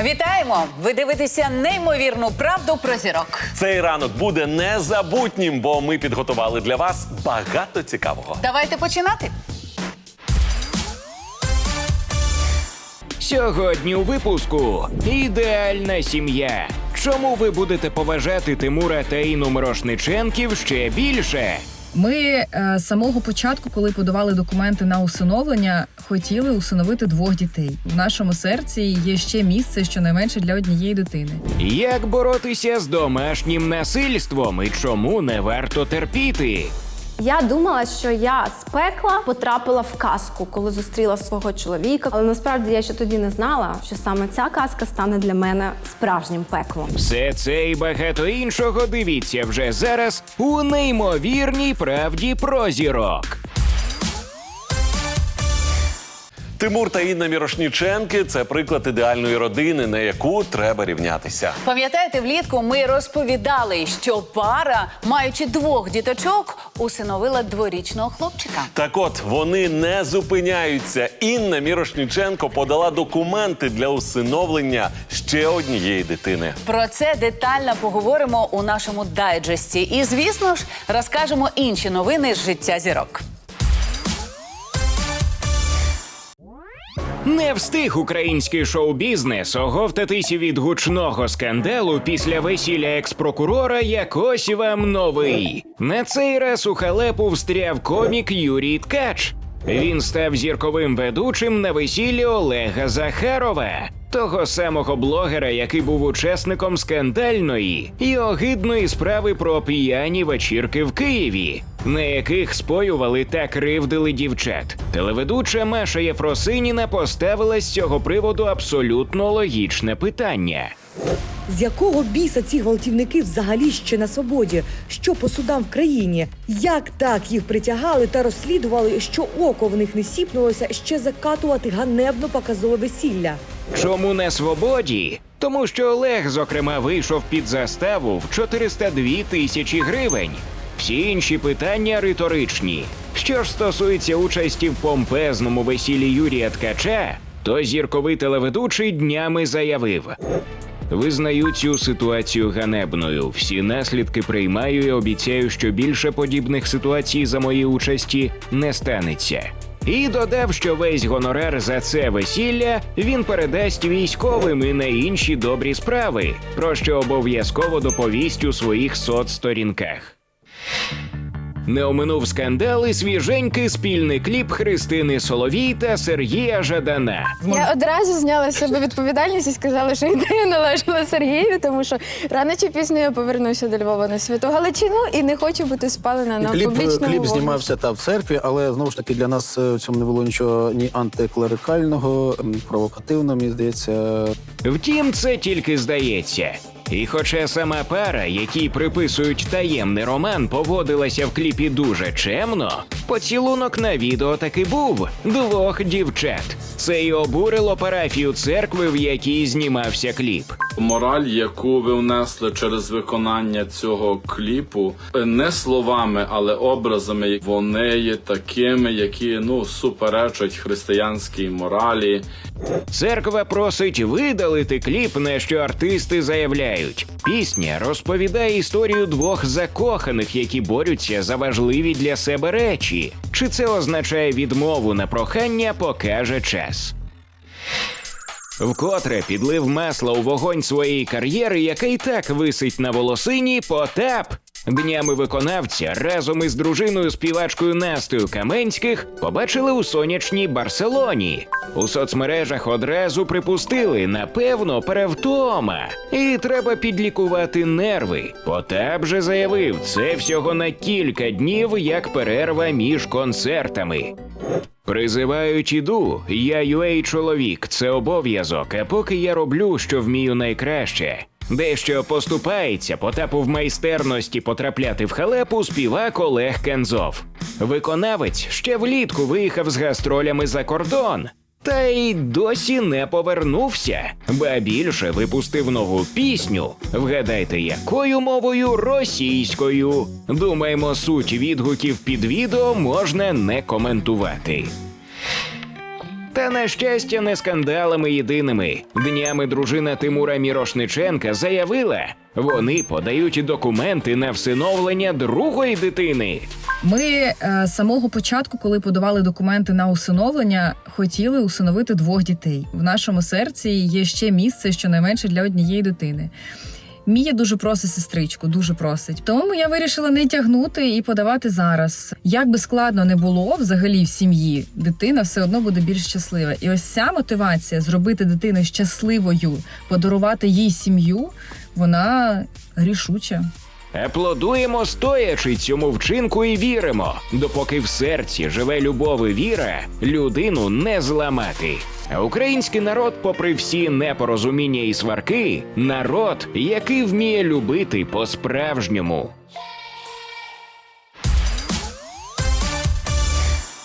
Вітаємо! Ви дивитеся неймовірну правду про зірок. Цей ранок буде незабутнім, бо ми підготували для вас багато цікавого. Давайте починати. Сьогодні у випуску ідеальна сім'я. Чому ви будете поважати Тимура та Інну Мирошниченків ще більше? Ми е, з самого початку, коли подавали документи на усиновлення, хотіли усиновити двох дітей. В нашому серці є ще місце щонайменше для однієї дитини. Як боротися з домашнім насильством і чому не варто терпіти? Я думала, що я з пекла потрапила в казку, коли зустріла свого чоловіка. Але насправді я ще тоді не знала, що саме ця казка стане для мене справжнім пеклом. Все це і багато іншого дивіться вже зараз у неймовірній правді про зірок. Тимур та Інна Мірошніченки це приклад ідеальної родини, на яку треба рівнятися. Пам'ятаєте, влітку ми розповідали, що пара, маючи двох діточок, усиновила дворічного хлопчика. Так от вони не зупиняються. Інна Мірошніченко подала документи для усиновлення ще однієї дитини. Про це детально поговоримо у нашому дайджесті. І, звісно ж, розкажемо інші новини з життя зірок. Не встиг український шоу-бізнес оговтатись від гучного скандалу після весілля екс-прокурора, як вам новий. На цей раз у халепу встряв комік Юрій Ткач. Він став зірковим ведучим на весіллі Олега Захарова, того самого блогера, який був учасником скандальної і огидної справи про п'яні вечірки в Києві, на яких споювали та кривдили дівчат. Телеведуча Маша Єфросиніна поставила з цього приводу абсолютно логічне питання. З якого біса ці гвалтівники взагалі ще на свободі? Що по судам в країні? Як так їх притягали та розслідували, що око в них не сіпнулося ще закатувати ганебно показове весілля? Чому на свободі? Тому що Олег, зокрема, вийшов під заставу в 402 тисячі гривень. Всі інші питання риторичні. Що ж стосується участі в помпезному весіллі Юрія Ткача, то зірковий телеведучий днями заявив. Визнаю цю ситуацію ганебною. Всі наслідки приймаю і обіцяю, що більше подібних ситуацій за мої участі не станеться. І додав, що весь гонорар за це весілля він передасть військовим і на інші добрі справи, про що обов'язково доповість у своїх соцсторінках. Не оминув скандал і свіженький спільний кліп Христини Соловій та Сергія Жадана. Я одразу зняла з себе відповідальність і сказала, що ідея належала Сергію, тому що рано чи пізно я повернуся до Львова на святу Галичину і не хочу бути спалена на кліп, публічному кліп вогнищі. знімався та в церкві, але знову ж таки для нас е, в цьому не було нічого ні антиклерикального, м, провокативного, мені здається. Втім, це тільки здається. І хоча сама пара, якій приписують таємний роман, поводилася в кліпі дуже чемно, поцілунок на відео таки був двох дівчат. Це й обурило парафію церкви, в якій знімався кліп. Мораль, яку ви внесли через виконання цього кліпу, не словами, але образами, вони є такими, які ну суперечать християнській моралі. Церква просить видалити кліп, на що артисти заявляють. Пісня розповідає історію двох закоханих, які борються за важливі для себе речі. Чи це означає відмову на прохання, покаже час. Вкотре підлив масло у вогонь своєї кар'єри, яка й так висить на волосині, Потап. Днями виконавця разом із дружиною співачкою Настею Каменських побачили у сонячній Барселоні. У соцмережах одразу припустили, напевно, перевтома. І треба підлікувати нерви. Потап же заявив, це всього на кілька днів, як перерва між концертами. Призивають іду, я юей чоловік, це обов'язок. А поки я роблю, що вмію найкраще. Дещо поступається Потапу в майстерності потрапляти в халепу співак Олег Кензов. Виконавець ще влітку виїхав з гастролями за кордон. Та й досі не повернувся, ба більше випустив нову пісню. Вгадайте, якою мовою російською. Думаємо, суть відгуків під відео можна не коментувати. Та на щастя, не скандалами єдиними. Днями дружина Тимура Мірошниченка заявила, вони подають документи на всиновлення другої дитини. Ми е, з самого початку, коли подавали документи на усиновлення, хотіли усиновити двох дітей. В нашому серці є ще місце щонайменше для однієї дитини. Мія дуже просить сестричку, дуже просить. Тому я вирішила не тягнути і подавати зараз. Як би складно не було взагалі в сім'ї, дитина все одно буде більш щаслива. І ось ця мотивація зробити дитину щасливою, подарувати їй сім'ю, вона рішуча. Аплодуємо стоячи цьому вчинку і віримо. Допоки в серці живе любов і віра, людину не зламати. А український народ, попри всі непорозуміння і сварки, народ, який вміє любити по-справжньому.